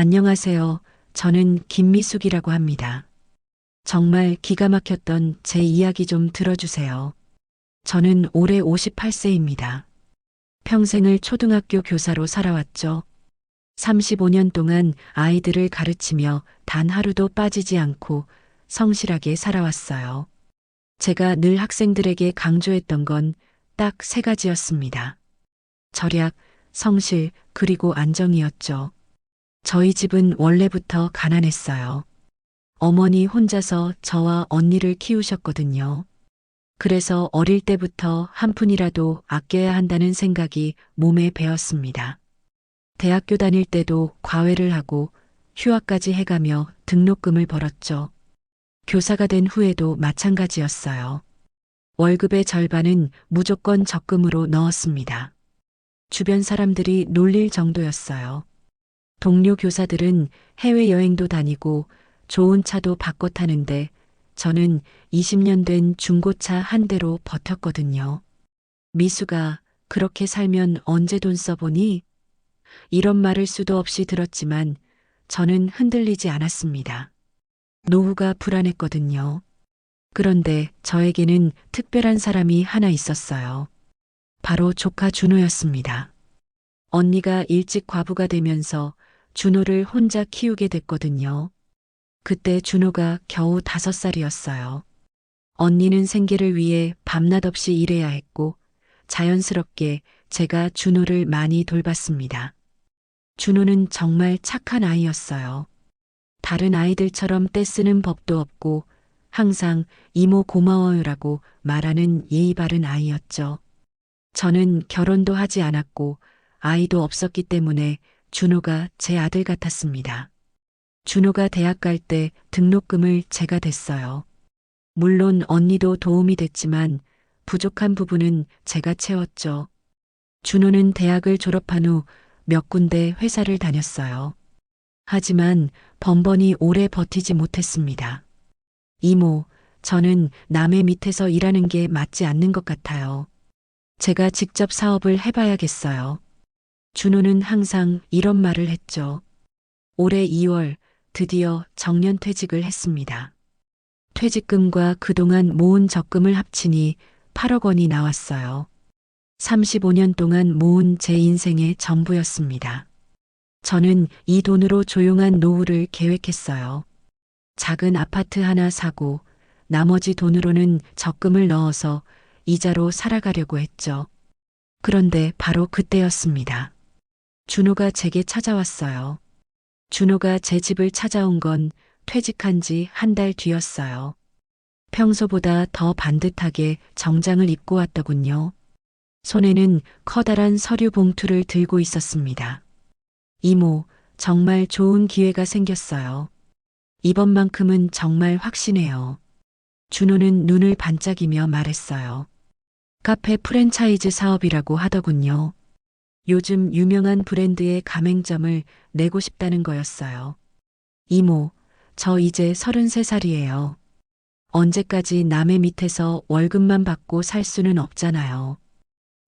안녕하세요. 저는 김미숙이라고 합니다. 정말 기가 막혔던 제 이야기 좀 들어주세요. 저는 올해 58세입니다. 평생을 초등학교 교사로 살아왔죠. 35년 동안 아이들을 가르치며 단 하루도 빠지지 않고 성실하게 살아왔어요. 제가 늘 학생들에게 강조했던 건 딱 세 가지였습니다. 절약, 성실, 그리고 안정이었죠. 저희 집은 원래부터 가난했어요. 어머니 혼자서 저와 언니를 키우셨거든요. 그래서 어릴 때부터 한 푼이라도 아껴야 한다는 생각이 몸에 배었습니다. 대학교 다닐 때도 과외를 하고 휴학까지 해가며 등록금을 벌었죠. 교사가 된 후에도 마찬가지였어요. 월급의 절반은 무조건 적금으로 넣었습니다. 주변 사람들이 놀릴 정도였어요. 동료 교사들은 해외여행도 다니고 좋은 차도 바꿔 타는데 저는 20년 된 중고차 한 대로 버텼거든요. 미수가 그렇게 살면 언제 돈 써보니? 이런 말을 수도 없이 들었지만 저는 흔들리지 않았습니다. 노후가 불안했거든요. 그런데 저에게는 특별한 사람이 하나 있었어요. 바로 조카 준호였습니다. 언니가 일찍 과부가 되면서 준호를 혼자 키우게 됐거든요. 그때 준호가 겨우 다섯 살이었어요. 언니는 생계를 위해 밤낮 없이 일해야 했고 자연스럽게 제가 준호를 많이 돌봤습니다. 준호는 정말 착한 아이였어요. 다른 아이들처럼 떼쓰는 법도 없고 항상 이모 고마워요라고 말하는 예의 바른 아이였죠. 저는 결혼도 하지 않았고 아이도 없었기 때문에 준호가 제 아들 같았습니다. 준호가 대학 갈 때 등록금을 제가 댔어요. 물론 언니도 도움이 됐지만 부족한 부분은 제가 채웠죠. 준호는 대학을 졸업한 후 몇 군데 회사를 다녔어요. 하지만 번번이 오래 버티지 못했습니다. 이모, 저는 남의 밑에서 일하는 게 맞지 않는 것 같아요. 제가 직접 사업을 해봐야겠어요. 준호는 항상 이런 말을 했죠. 올해 2월 드디어 정년 퇴직을 했습니다. 퇴직금과 그동안 모은 적금을 합치니 8억 원이 나왔어요. 35년 동안 모은 제 인생의 전부였습니다. 저는 이 돈으로 조용한 노후를 계획했어요. 작은 아파트 하나 사고 나머지 돈으로는 적금을 넣어서 이자로 살아가려고 했죠. 그런데 바로 그때였습니다. 준호가 제게 찾아왔어요. 준호가 제 집을 찾아온 건 퇴직한 지 한 달 뒤였어요. 평소보다 더 반듯하게 정장을 입고 왔더군요. 손에는 커다란 서류 봉투를 들고 있었습니다. 이모, 정말 좋은 기회가 생겼어요. 이번만큼은 정말 확신해요. 준호는 눈을 반짝이며 말했어요. 카페 프랜차이즈 사업이라고 하더군요. 요즘 유명한 브랜드의 가맹점을 내고 싶다는 거였어요. 이모, 저 이제 33살이에요. 언제까지 남의 밑에서 월급만 받고 살 수는 없잖아요.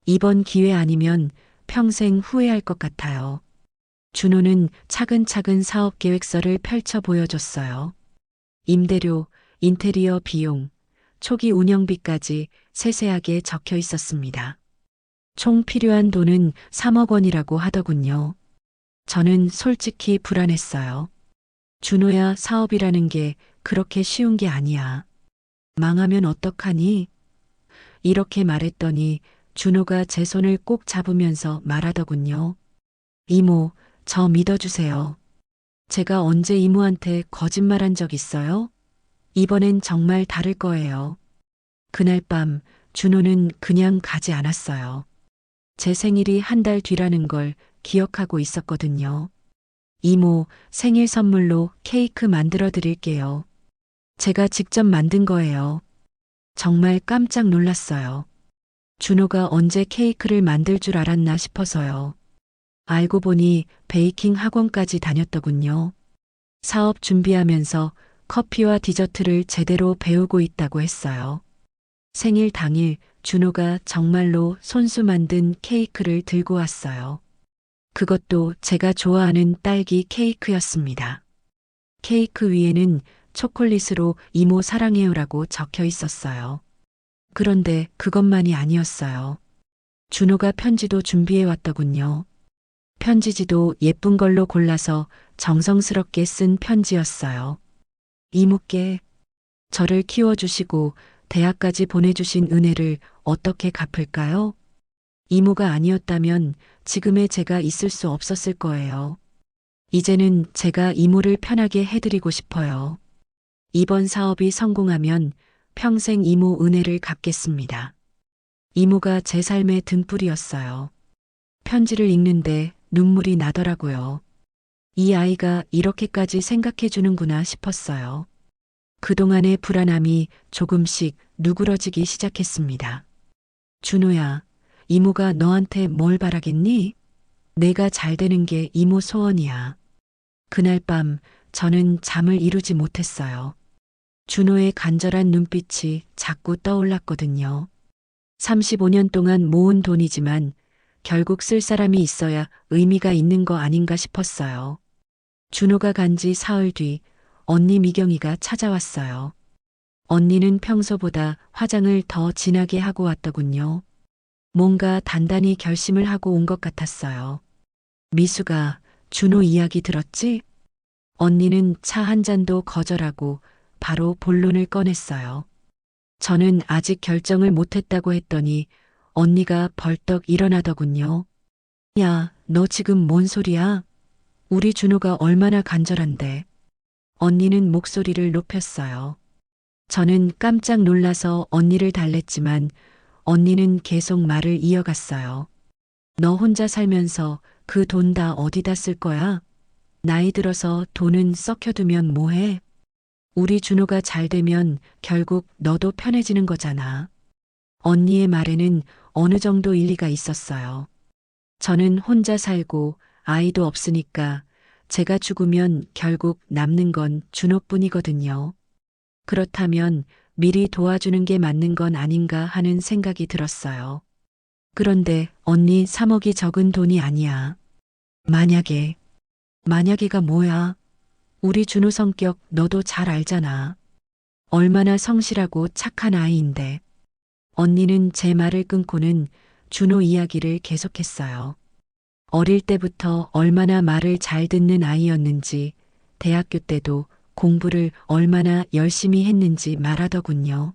이번 기회 아니면 평생 후회할 것 같아요. 준호는 차근차근 사업 계획서를 펼쳐 보여줬어요. 임대료, 인테리어 비용, 초기 운영비까지 세세하게 적혀 있었습니다. 총 필요한 돈은 3억 원이라고 하더군요. 저는 솔직히 불안했어요. 준호야 사업이라는 게 그렇게 쉬운 게 아니야. 망하면 어떡하니? 이렇게 말했더니 준호가 제 손을 꼭 잡으면서 말하더군요. 이모, 저 믿어주세요. 제가 언제 이모한테 거짓말한 적 있어요? 이번엔 정말 다를 거예요. 그날 밤 준호는 그냥 가지 않았어요. 제 생일이 한 달 뒤라는 걸 기억하고 있었거든요. 이모, 생일 선물로 케이크 만들어 드릴게요. 제가 직접 만든 거예요. 정말 깜짝 놀랐어요. 준호가 언제 케이크를 만들 줄 알았나 싶어서요. 알고 보니 베이킹 학원까지 다녔더군요. 사업 준비하면서 커피와 디저트를 제대로 배우고 있다고 했어요. 생일 당일 준호가 정말로 손수 만든 케이크를 들고 왔어요. 그것도 제가 좋아하는 딸기 케이크였습니다. 케이크 위에는 초콜릿으로 이모 사랑해요라고 적혀 있었어요. 그런데 그것만이 아니었어요. 준호가 편지도 준비해 왔더군요. 편지지도 예쁜 걸로 골라서 정성스럽게 쓴 편지였어요. 이모께 저를 키워주시고 대학까지 보내주신 은혜를 어떻게 갚을까요? 이모가 아니었다면 지금의 제가 있을 수 없었을 거예요. 이제는 제가 이모를 편하게 해드리고 싶어요. 이번 사업이 성공하면 평생 이모 은혜를 갚겠습니다. 이모가 제 삶의 등불이었어요. 편지를 읽는데 눈물이 나더라고요. 이 아이가 이렇게까지 생각해 주는구나 싶었어요. 그동안의 불안함이 조금씩 누그러지기 시작했습니다. 준호야, 이모가 너한테 뭘 바라겠니? 내가 잘 되는 게 이모 소원이야. 그날 밤 저는 잠을 이루지 못했어요. 준호의 간절한 눈빛이 자꾸 떠올랐거든요. 35년 동안 모은 돈이지만 결국 쓸 사람이 있어야 의미가 있는 거 아닌가 싶었어요. 준호가 간 지 사흘 뒤 언니 미경이가 찾아왔어요. 언니는 평소보다 화장을 더 진하게 하고 왔더군요. 뭔가 단단히 결심을 하고 온 것 같았어요. 미수가 준호 이야기 들었지? 언니는 차 한 잔도 거절하고 바로 본론을 꺼냈어요. 저는 아직 결정을 못했다고 했더니 언니가 벌떡 일어나더군요. 야, 너 지금 뭔 소리야? 우리 준호가 얼마나 간절한데. 언니는 목소리를 높였어요. 저는 깜짝 놀라서 언니를 달랬지만 언니는 계속 말을 이어갔어요. 너 혼자 살면서 그 돈 다 어디다 쓸 거야? 나이 들어서 돈은 썩혀두면 뭐해? 우리 준호가 잘 되면 결국 너도 편해지는 거잖아. 언니의 말에는 어느 정도 일리가 있었어요. 저는 혼자 살고 아이도 없으니까 제가 죽으면 결국 남는 건 준호뿐이거든요. 그렇다면 미리 도와주는 게 맞는 건 아닌가 하는 생각이 들었어요. 그런데 언니 3억이 적은 돈이 아니야. 만약에, 만약에가 뭐야? 우리 준호 성격 너도 잘 알잖아. 얼마나 성실하고 착한 아이인데. 언니는 제 말을 끊고는 준호 이야기를 계속했어요. 어릴 때부터 얼마나 말을 잘 듣는 아이였는지, 대학교 때도 공부를 얼마나 열심히 했는지 말하더군요.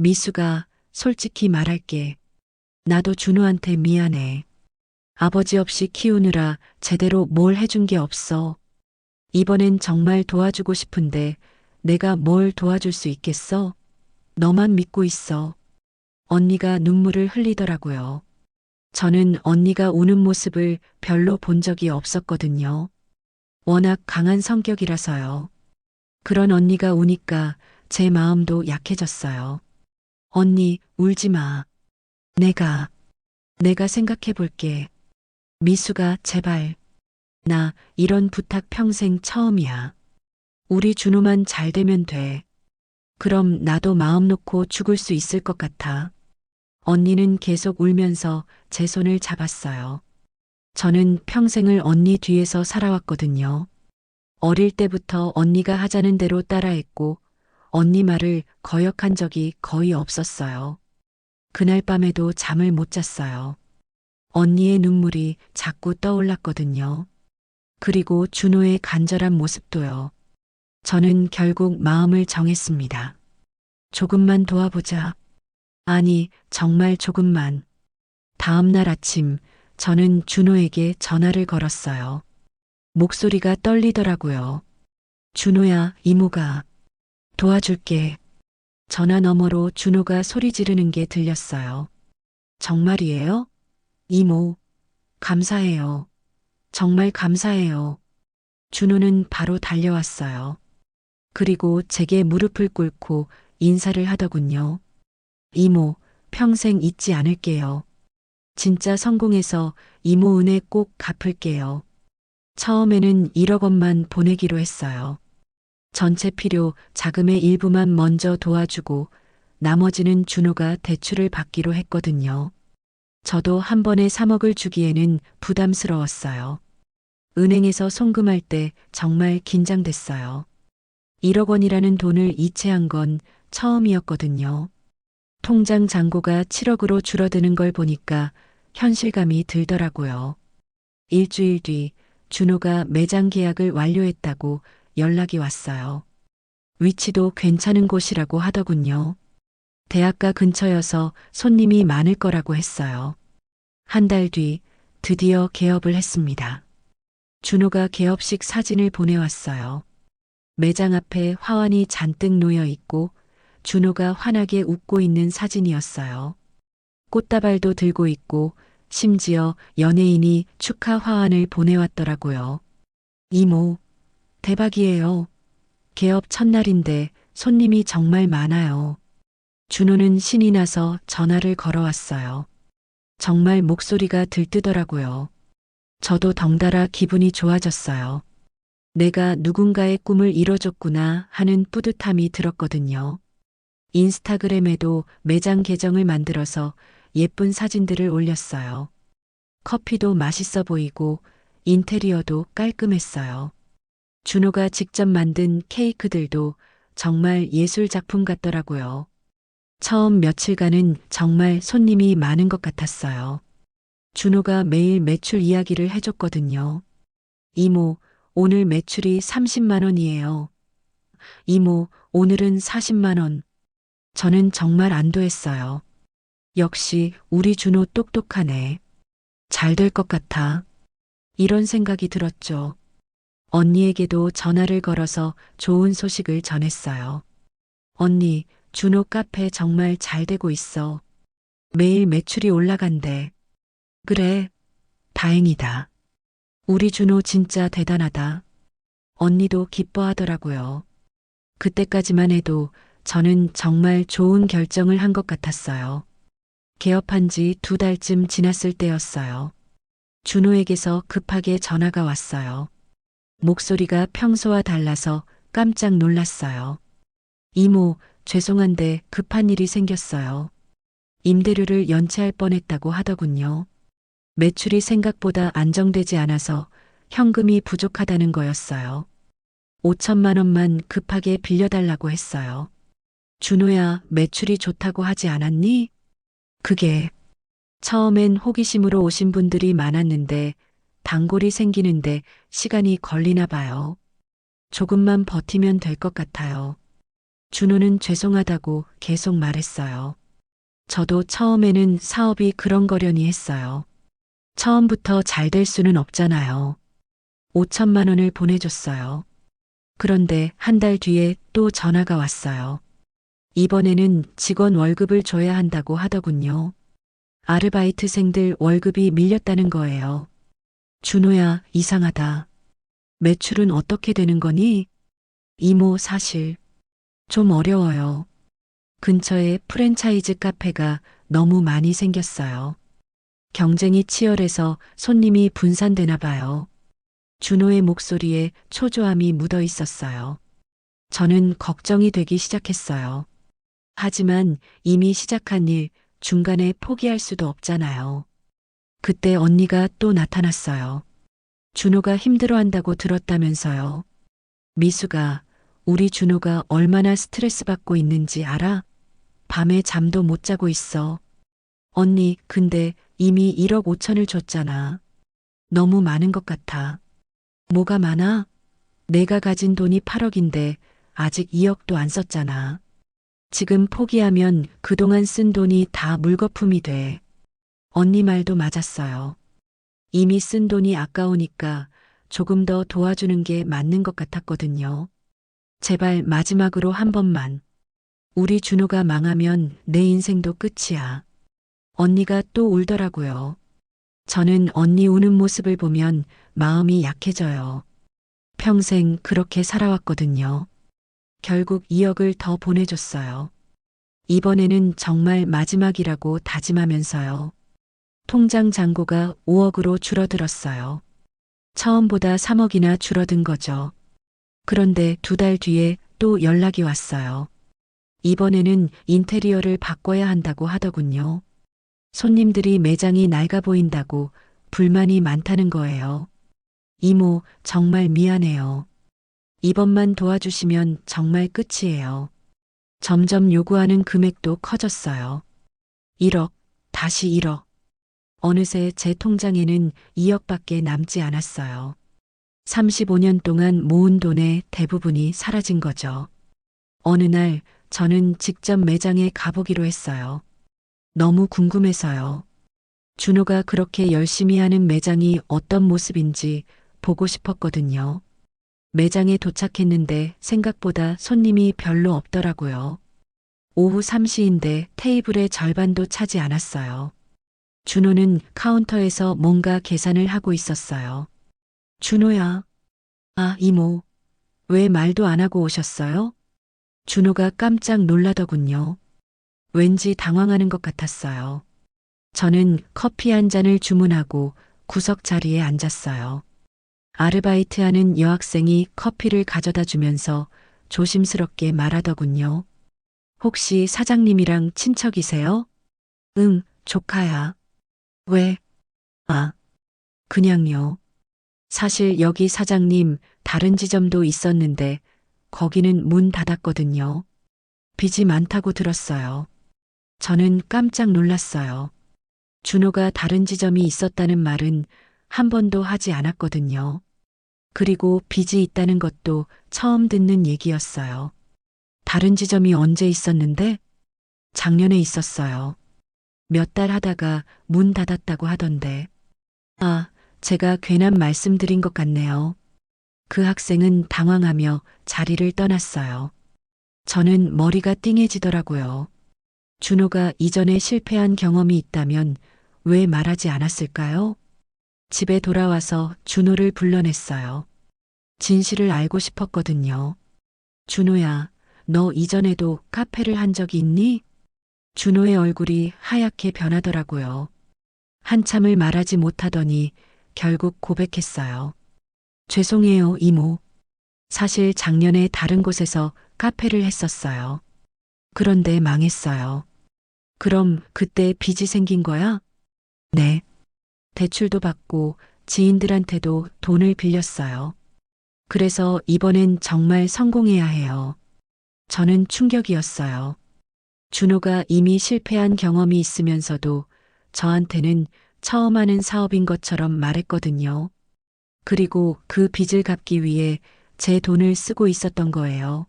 미수가 솔직히 말할게. 나도 준호한테 미안해. 아버지 없이 키우느라 제대로 뭘 해준 게 없어. 이번엔 정말 도와주고 싶은데 내가 뭘 도와줄 수 있겠어? 너만 믿고 있어. 언니가 눈물을 흘리더라고요. 저는 언니가 우는 모습을 별로 본 적이 없었거든요. 워낙 강한 성격이라서요. 그런 언니가 우니까 제 마음도 약해졌어요. 언니, 울지 마. 내가, 내가 생각해 볼게. 미수가 제발. 나 이런 부탁 평생 처음이야. 우리 준호만 잘 되면 돼. 그럼 나도 마음 놓고 죽을 수 있을 것 같아. 언니는 계속 울면서 제 손을 잡았어요. 저는 평생을 언니 뒤에서 살아왔거든요. 어릴 때부터 언니가 하자는 대로 따라했고, 언니 말을 거역한 적이 거의 없었어요. 그날 밤에도 잠을 못 잤어요. 언니의 눈물이 자꾸 떠올랐거든요. 그리고 준호의 간절한 모습도요. 저는 결국 마음을 정했습니다. 조금만 도와보자. 아니, 정말 조금만. 다음 날 아침, 저는 준호에게 전화를 걸었어요. 목소리가 떨리더라고요. 준호야, 이모가. 도와줄게. 전화 너머로 준호가 소리 지르는 게 들렸어요. 정말이에요? 이모, 감사해요. 정말 감사해요. 준호는 바로 달려왔어요. 그리고 제게 무릎을 꿇고 인사를 하더군요. 이모, 평생 잊지 않을게요. 진짜 성공해서 이모 은혜 꼭 갚을게요. 처음에는 1억 원만 보내기로 했어요. 전체 필요 자금의 일부만 먼저 도와주고 나머지는 준호가 대출을 받기로 했거든요. 저도 한 번에 3억을 주기에는 부담스러웠어요. 은행에서 송금할 때 정말 긴장됐어요. 1억 원이라는 돈을 이체한 건 처음이었거든요. 통장 잔고가 7억으로 줄어드는 걸 보니까 현실감이 들더라고요. 일주일 뒤 준호가 매장 계약을 완료했다고 연락이 왔어요. 위치도 괜찮은 곳이라고 하더군요. 대학가 근처여서 손님이 많을 거라고 했어요. 한 달 뒤 드디어 개업을 했습니다. 준호가 개업식 사진을 보내왔어요. 매장 앞에 화환이 잔뜩 놓여 있고 준호가 환하게 웃고 있는 사진이었어요. 꽃다발도 들고 있고 심지어 연예인이 축하 화환을 보내왔더라고요. 이모, 대박이에요. 개업 첫날인데 손님이 정말 많아요. 준호는 신이 나서 전화를 걸어왔어요. 정말 목소리가 들뜨더라고요. 저도 덩달아 기분이 좋아졌어요. 내가 누군가의 꿈을 이뤄줬구나 하는 뿌듯함이 들었거든요. 인스타그램에도 매장 계정을 만들어서 예쁜 사진들을 올렸어요. 커피도 맛있어 보이고 인테리어도 깔끔했어요. 준호가 직접 만든 케이크들도 정말 예술 작품 같더라고요. 처음 며칠간은 정말 손님이 많은 것 같았어요. 준호가 매일 매출 이야기를 해줬거든요. 이모, 오늘 매출이 30만 원이에요. 이모, 오늘은 40만 원. 저는 정말 안도했어요. 역시 우리 준호 똑똑하네. 잘 될 것 같아. 이런 생각이 들었죠. 언니에게도 전화를 걸어서 좋은 소식을 전했어요. 언니, 준호 카페 정말 잘 되고 있어. 매일 매출이 올라간대. 그래, 다행이다. 우리 준호 진짜 대단하다. 언니도 기뻐하더라고요. 그때까지만 해도 저는 정말 좋은 결정을 한 것 같았어요. 개업한 지 두 달쯤 지났을 때였어요. 준호에게서 급하게 전화가 왔어요. 목소리가 평소와 달라서 깜짝 놀랐어요. 이모, 죄송한데 급한 일이 생겼어요. 임대료를 연체할 뻔했다고 하더군요. 매출이 생각보다 안정되지 않아서 현금이 부족하다는 거였어요. 5천만 원만 급하게 빌려달라고 했어요. 준호야, 매출이 좋다고 하지 않았니? 그게 처음엔 호기심으로 오신 분들이 많았는데 단골이 생기는데 시간이 걸리나 봐요. 조금만 버티면 될 것 같아요. 준호는 죄송하다고 계속 말했어요. 저도 처음에는 사업이 그런 거려니 했어요. 처음부터 잘 될 수는 없잖아요. 5천만 원을 보내줬어요. 그런데 한 달 뒤에 또 전화가 왔어요. 이번에는 직원 월급을 줘야 한다고 하더군요. 아르바이트생들 월급이 밀렸다는 거예요. 준호야, 이상하다. 매출은 어떻게 되는 거니? 이모, 사실. 좀 어려워요. 근처에 프랜차이즈 카페가 너무 많이 생겼어요. 경쟁이 치열해서 손님이 분산되나 봐요. 준호의 목소리에 초조함이 묻어 있었어요. 저는 걱정이 되기 시작했어요. 하지만 이미 시작한 일 중간에 포기할 수도 없잖아요. 그때 언니가 또 나타났어요. 준호가 힘들어한다고 들었다면서요. 미수가 우리 준호가 얼마나 스트레스 받고 있는지 알아? 밤에 잠도 못 자고 있어. 언니, 근데 이미 1억 5천을 줬잖아. 너무 많은 것 같아. 뭐가 많아? 내가 가진 돈이 8억인데 아직 2억도 안 썼잖아. 지금 포기하면 그동안 쓴 돈이 다 물거품이 돼. 언니 말도 맞았어요. 이미 쓴 돈이 아까우니까 조금 더 도와주는 게 맞는 것 같았거든요. 제발 마지막으로 한 번만. 우리 준호가 망하면 내 인생도 끝이야. 언니가 또 울더라고요. 저는 언니 우는 모습을 보면 마음이 약해져요. 평생 그렇게 살아왔거든요. 결국 2억을 더 보내줬어요. 이번에는 정말 마지막이라고 다짐하면서요. 통장 잔고가 5억으로 줄어들었어요. 처음보다 3억이나 줄어든 거죠. 그런데 두 달 뒤에 또 연락이 왔어요. 이번에는 인테리어를 바꿔야 한다고 하더군요. 손님들이 매장이 낡아 보인다고 불만이 많다는 거예요. 이모, 정말 미안해요. 이번만 도와주시면 정말 끝이에요. 점점 요구하는 금액도 커졌어요. 1억, 다시 1억. 어느새 제 통장에는 2억밖에 남지 않았어요. 35년 동안 모은 돈의 대부분이 사라진 거죠. 어느 날 저는 직접 매장에 가보기로 했어요. 너무 궁금해서요. 준호가 그렇게 열심히 하는 매장이 어떤 모습인지 보고 싶었거든요. 매장에 도착했는데 생각보다 손님이 별로 없더라고요. 오후 3시인데 테이블의 절반도 차지 않았어요. 준호는 카운터에서 뭔가 계산을 하고 있었어요. 준호야. 아, 이모. 왜 말도 안 하고 오셨어요? 준호가 깜짝 놀라더군요. 왠지 당황하는 것 같았어요. 저는 커피 한 잔을 주문하고 구석 자리에 앉았어요. 아르바이트 하는 여학생이 커피를 가져다 주면서 조심스럽게 말하더군요. 혹시 사장님이랑 친척이세요? 응, 조카야. 왜? 아, 그냥요. 사실 여기 사장님 다른 지점도 있었는데 거기는 문 닫았거든요. 빚이 많다고 들었어요. 저는 깜짝 놀랐어요. 준호가 다른 지점이 있었다는 말은 한 번도 하지 않았거든요. 그리고 빚이 있다는 것도 처음 듣는 얘기였어요. 다른 지점이 언제 있었는데? 작년에 있었어요. 몇 달 하다가 문 닫았다고 하던데. 아, 제가 괜한 말씀드린 것 같네요. 그 학생은 당황하며 자리를 떠났어요. 저는 머리가 띵해지더라고요. 준호가 이전에 실패한 경험이 있다면 왜 말하지 않았을까요? 집에 돌아와서 준호를 불러냈어요. 진실을 알고 싶었거든요. 준호야, 너 이전에도 카페를 한 적이 있니? 준호의 얼굴이 하얗게 변하더라고요. 한참을 말하지 못하더니 결국 고백했어요. 죄송해요, 이모. 사실 작년에 다른 곳에서 카페를 했었어요. 그런데 망했어요. 그럼 그때 빚이 생긴 거야? 네. 대출도 받고 지인들한테도 돈을 빌렸어요. 그래서 이번엔 정말 성공해야 해요. 저는 충격이었어요. 준호가 이미 실패한 경험이 있으면서도 저한테는 처음 하는 사업인 것처럼 말했거든요. 그리고 그 빚을 갚기 위해 제 돈을 쓰고 있었던 거예요.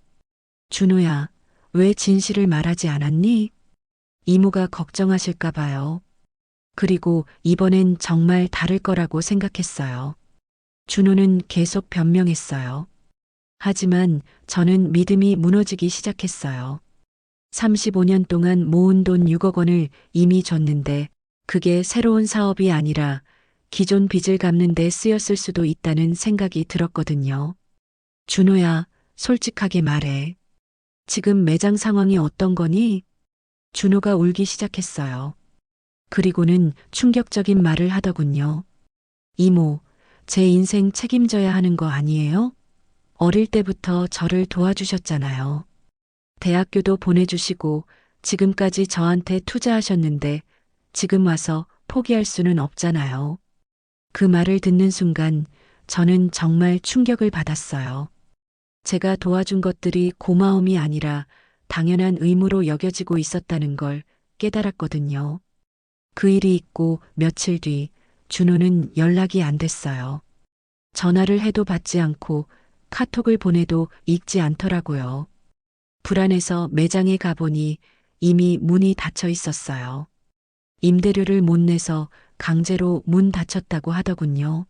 준호야, 왜 진실을 말하지 않았니? 이모가 걱정하실까 봐요. 그리고 이번엔 정말 다를 거라고 생각했어요. 준호는 계속 변명했어요. 하지만 저는 믿음이 무너지기 시작했어요. 35년 동안 모은 돈 6억 원을 이미 줬는데 그게 새로운 사업이 아니라 기존 빚을 갚는 데 쓰였을 수도 있다는 생각이 들었거든요. 준호야, 솔직하게 말해. 지금 매장 상황이 어떤 거니? 준호가 울기 시작했어요. 그리고는 충격적인 말을 하더군요. 이모, 제 인생 책임져야 하는 거 아니에요? 어릴 때부터 저를 도와주셨잖아요. 대학교도 보내주시고 지금까지 저한테 투자하셨는데 지금 와서 포기할 수는 없잖아요. 그 말을 듣는 순간 저는 정말 충격을 받았어요. 제가 도와준 것들이 고마움이 아니라 당연한 의무로 여겨지고 있었다는 걸 깨달았거든요. 그 일이 있고 며칠 뒤 준호는 연락이 안 됐어요. 전화를 해도 받지 않고 카톡을 보내도 읽지 않더라고요. 불안해서 매장에 가보니 이미 문이 닫혀 있었어요. 임대료를 못 내서 강제로 문 닫혔다고 하더군요.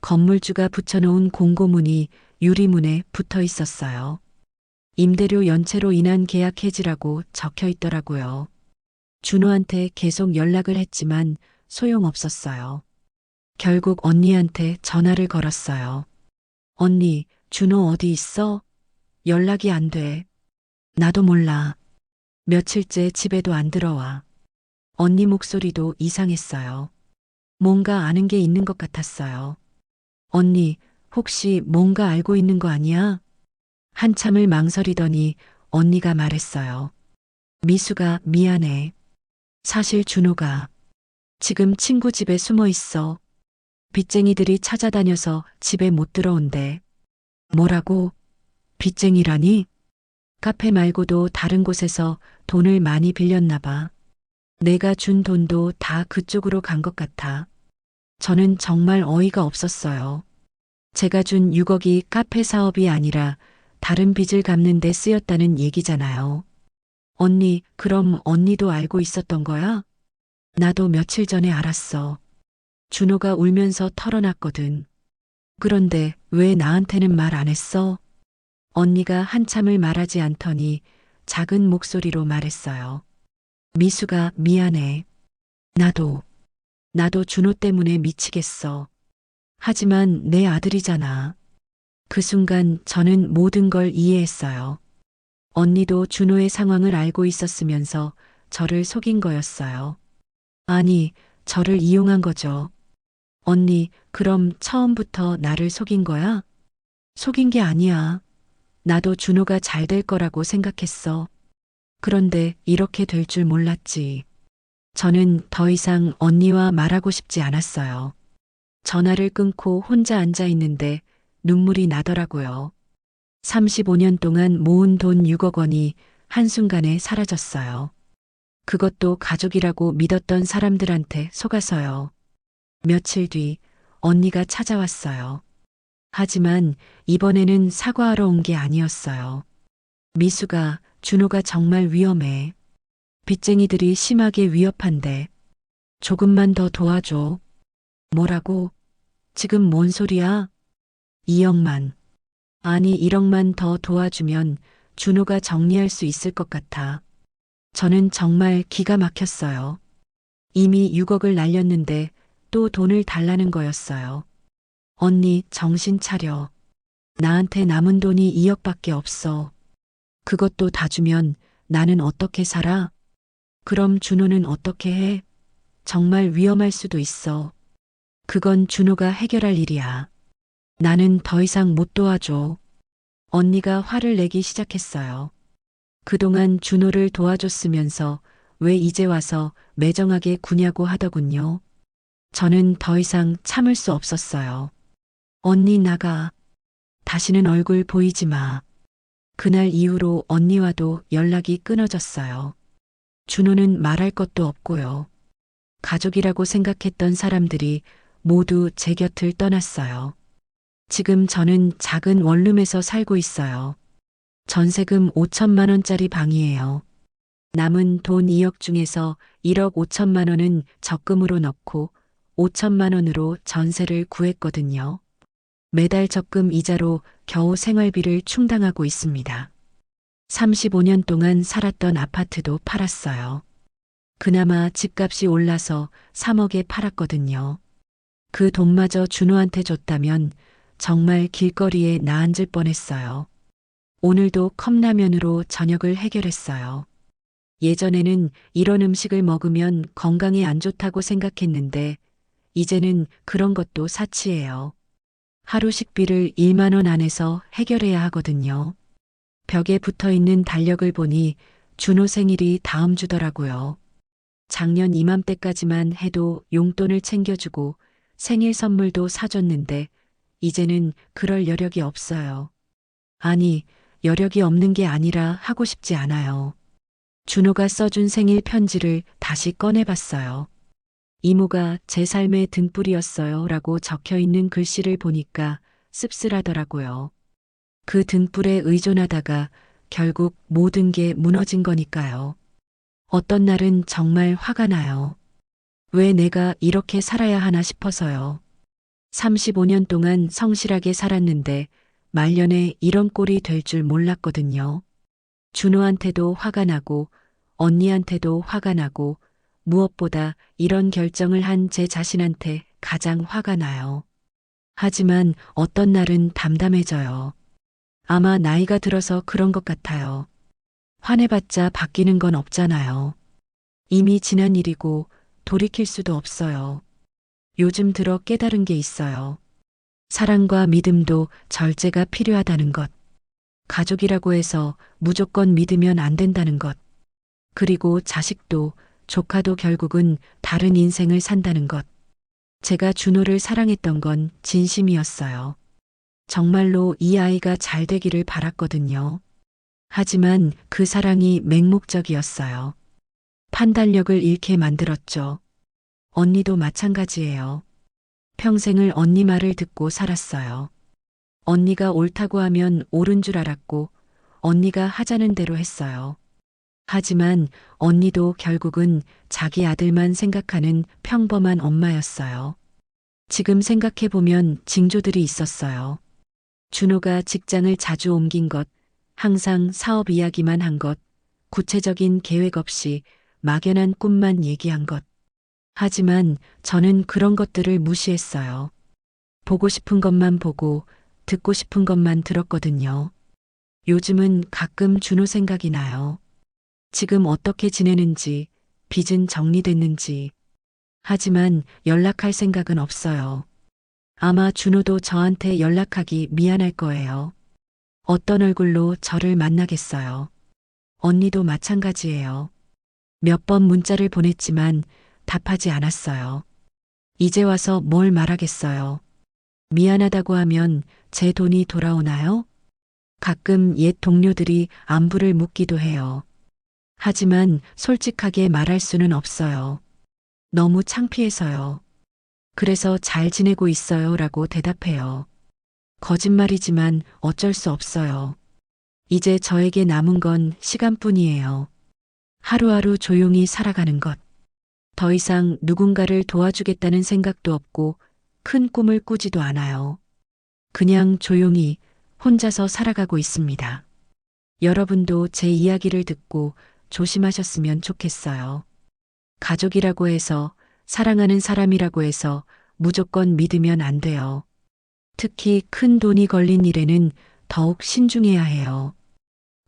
건물주가 붙여놓은 공고문이 유리문에 붙어 있었어요. 임대료 연체로 인한 계약 해지라고 적혀 있더라고요. 준호한테 계속 연락을 했지만 소용없었어요. 결국 언니한테 전화를 걸었어요. 언니, 준호 어디 있어? 연락이 안 돼. 나도 몰라. 며칠째 집에도 안 들어와. 언니 목소리도 이상했어요. 뭔가 아는 게 있는 것 같았어요. 언니, 혹시 뭔가 알고 있는 거 아니야? 한참을 망설이더니 언니가 말했어요. 미수가 미안해. 사실 준호가 지금 친구 집에 숨어 있어. 빚쟁이들이 찾아다녀서 집에 못 들어온대. 뭐라고? 빚쟁이라니? 카페 말고도 다른 곳에서 돈을 많이 빌렸나 봐. 내가 준 돈도 다 그쪽으로 간 것 같아. 저는 정말 어이가 없었어요. 제가 준 6억이 카페 사업이 아니라 다른 빚을 갚는 데 쓰였다는 얘기잖아요. 언니, 그럼 언니도 알고 있었던 거야? 나도 며칠 전에 알았어. 준호가 울면서 털어놨거든. 그런데 왜 나한테는 말 안 했어? 언니가 한참을 말하지 않더니 작은 목소리로 말했어요. 미수가 미안해. 나도, 나도 준호 때문에 미치겠어. 하지만 내 아들이잖아. 그 순간 저는 모든 걸 이해했어요. 언니도 준호의 상황을 알고 있었으면서 저를 속인 거였어요. 아니, 저를 이용한 거죠. 언니, 그럼 처음부터 나를 속인 거야? 속인 게 아니야. 나도 준호가 잘 될 거라고 생각했어. 그런데 이렇게 될 줄 몰랐지. 저는 더 이상 언니와 말하고 싶지 않았어요. 전화를 끊고 혼자 앉아 있는데 눈물이 나더라고요. 35년 동안 모은 돈 6억 원이 한순간에 사라졌어요. 그것도 가족이라고 믿었던 사람들한테 속아서요. 며칠 뒤 언니가 찾아왔어요. 하지만 이번에는 사과하러 온 게 아니었어요. 미수가 준호가 정말 위험해. 빚쟁이들이 심하게 위협한데 조금만 더 도와줘. 뭐라고? 지금 뭔 소리야? 2억만. 아니 1억만 더 도와주면 준호가 정리할 수 있을 것 같아. 저는 정말 기가 막혔어요. 이미 6억을 날렸는데 또 돈을 달라는 거였어요. 언니 정신 차려. 나한테 남은 돈이 2억밖에 없어. 그것도 다 주면 나는 어떻게 살아? 그럼 준호는 어떻게 해? 정말 위험할 수도 있어. 그건 준호가 해결할 일이야. 나는 더 이상 못 도와줘. 언니가 화를 내기 시작했어요. 그동안 준호를 도와줬으면서 왜 이제 와서 매정하게 구냐고 하더군요. 저는 더 이상 참을 수 없었어요. 언니 나가. 다시는 얼굴 보이지 마. 그날 이후로 언니와도 연락이 끊어졌어요. 준호는 말할 것도 없고요. 가족이라고 생각했던 사람들이 모두 제 곁을 떠났어요. 지금 저는 작은 원룸에서 살고 있어요. 전세금 5천만 원짜리 방이에요. 남은 돈 2억 중에서 1억 5천만 원은 적금으로 넣고 5천만 원으로 전세를 구했거든요. 매달 적금 이자로 겨우 생활비를 충당하고 있습니다. 35년 동안 살았던 아파트도 팔았어요. 그나마 집값이 올라서 3억에 팔았거든요. 그 돈마저 준호한테 줬다면 정말 길거리에 나앉을 뻔했어요. 오늘도 컵라면으로 저녁을 해결했어요. 예전에는 이런 음식을 먹으면 건강에 안 좋다고 생각했는데 이제는 그런 것도 사치예요. 하루 식비를 1만 원 안에서 해결해야 하거든요. 벽에 붙어 있는 달력을 보니 준호 생일이 다음 주더라고요. 작년 이맘때까지만 해도 용돈을 챙겨주고 생일 선물도 사줬는데 이제는 그럴 여력이 없어요. 아니, 여력이 없는 게 아니라 하고 싶지 않아요. 준호가 써준 생일 편지를 다시 꺼내봤어요. 이모가 제 삶의 등불이었어요 라고 적혀 있는 글씨를 보니까 씁쓸하더라고요. 그 등불에 의존하다가 결국 모든 게 무너진 거니까요. 어떤 날은 정말 화가 나요. 왜 내가 이렇게 살아야 하나 싶어서요. 35년 동안 성실하게 살았는데 말년에 이런 꼴이 될 줄 몰랐거든요. 준호한테도 화가 나고 언니한테도 화가 나고 무엇보다 이런 결정을 한 제 자신한테 가장 화가 나요. 하지만 어떤 날은 담담해져요. 아마 나이가 들어서 그런 것 같아요. 화내봤자 바뀌는 건 없잖아요. 이미 지난 일이고 돌이킬 수도 없어요. 요즘 들어 깨달은 게 있어요. 사랑과 믿음도 절제가 필요하다는 것. 가족이라고 해서 무조건 믿으면 안 된다는 것. 그리고 자식도 조카도 결국은 다른 인생을 산다는 것. 제가 준호를 사랑했던 건 진심이었어요. 정말로 이 아이가 잘 되기를 바랐거든요. 하지만 그 사랑이 맹목적이었어요. 판단력을 잃게 만들었죠. 언니도 마찬가지예요. 평생을 언니 말을 듣고 살았어요. 언니가 옳다고 하면 옳은 줄 알았고, 언니가 하자는 대로 했어요. 하지만 언니도 결국은 자기 아들만 생각하는 평범한 엄마였어요. 지금 생각해보면 징조들이 있었어요. 준호가 직장을 자주 옮긴 것, 항상 사업 이야기만 한 것, 구체적인 계획 없이 막연한 꿈만 얘기한 것. 하지만 저는 그런 것들을 무시했어요. 보고 싶은 것만 보고 듣고 싶은 것만 들었거든요. 요즘은 가끔 준호 생각이 나요. 지금 어떻게 지내는지, 빚은 정리됐는지. 하지만 연락할 생각은 없어요. 아마 준호도 저한테 연락하기 미안할 거예요. 어떤 얼굴로 저를 만나겠어요. 언니도 마찬가지예요. 몇 번 문자를 보냈지만 답하지 않았어요. 이제 와서 뭘 말하겠어요. 미안하다고 하면 제 돈이 돌아오나요? 가끔 옛 동료들이 안부를 묻기도 해요. 하지만 솔직하게 말할 수는 없어요. 너무 창피해서요. 그래서 잘 지내고 있어요 라고 대답해요. 거짓말이지만 어쩔 수 없어요. 이제 저에게 남은 건 시간뿐이에요. 하루하루 조용히 살아가는 것. 더 이상 누군가를 도와주겠다는 생각도 없고 큰 꿈을 꾸지도 않아요. 그냥 조용히 혼자서 살아가고 있습니다. 여러분도 제 이야기를 듣고 조심하셨으면 좋겠어요. 가족이라고 해서 사랑하는 사람이라고 해서 무조건 믿으면 안 돼요. 특히 큰 돈이 걸린 일에는 더욱 신중해야 해요.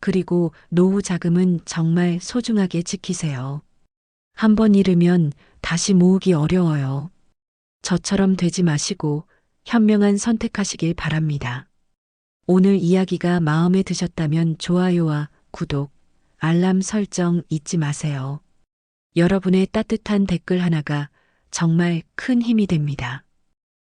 그리고 노후 자금은 정말 소중하게 지키세요. 한번 잃으면 다시 모으기 어려워요. 저처럼 되지 마시고 현명한 선택하시길 바랍니다. 오늘 이야기가 마음에 드셨다면 좋아요와 구독, 알람 설정 잊지 마세요. 여러분의 따뜻한 댓글 하나가 정말 큰 힘이 됩니다.